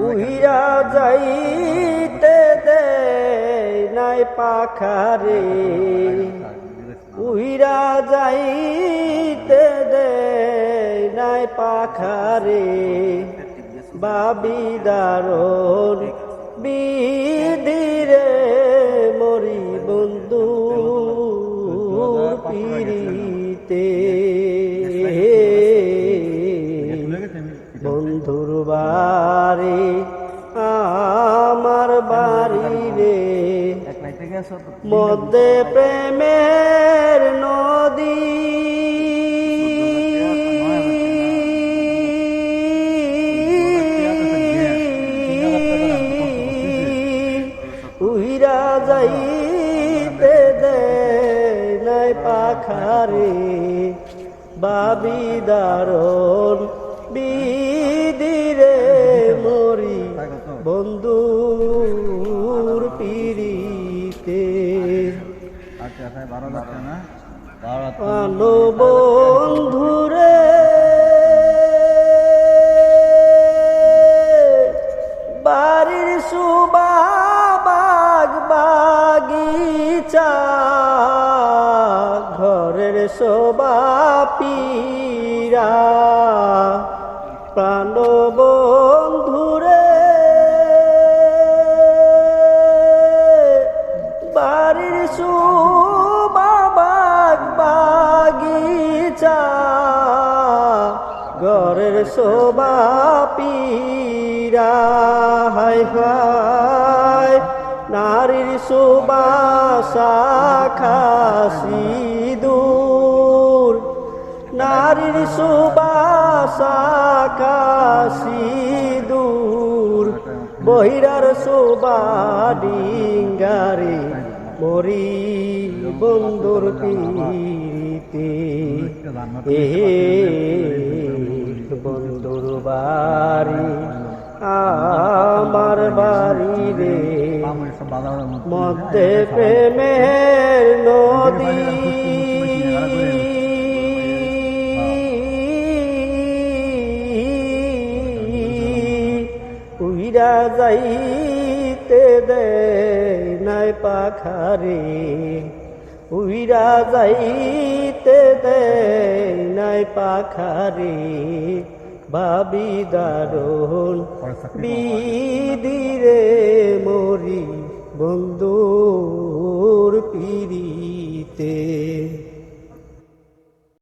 উইরা যাইতে দে নাই পাখারে। উইরা যাইতে দে নাই পাখারে। বাবি দারণ মধ্যে প্রেমের নদী। উইরা যাইতে দে নাই পাখারে বাবি দারণ বিদিরে মরি বন্ধুর পিরিতে আনো বন্ধুরে বাড়ির সুবা বাগ বাগিচা ঘরের শোভা পীরা প্রাণ শোভা পীরা হাই হাই নারীর সুবাসা খাসি দূর। নারীর সুবাসা কাশি দূর। বহিরার শোভা ডিঙ্গারে মরি বন্ধুর পীরিতে এ বন্ধুর বাড়ি আমার বাড়ি রে। মধ্যে প্রেমের নদী। উইরা যাইতে দে নাই পাখারে, উইরা যাইতে দে নাই পাখারে, ভাবি দারুণ বিদিরে মরি বন্ধুর পিরিতে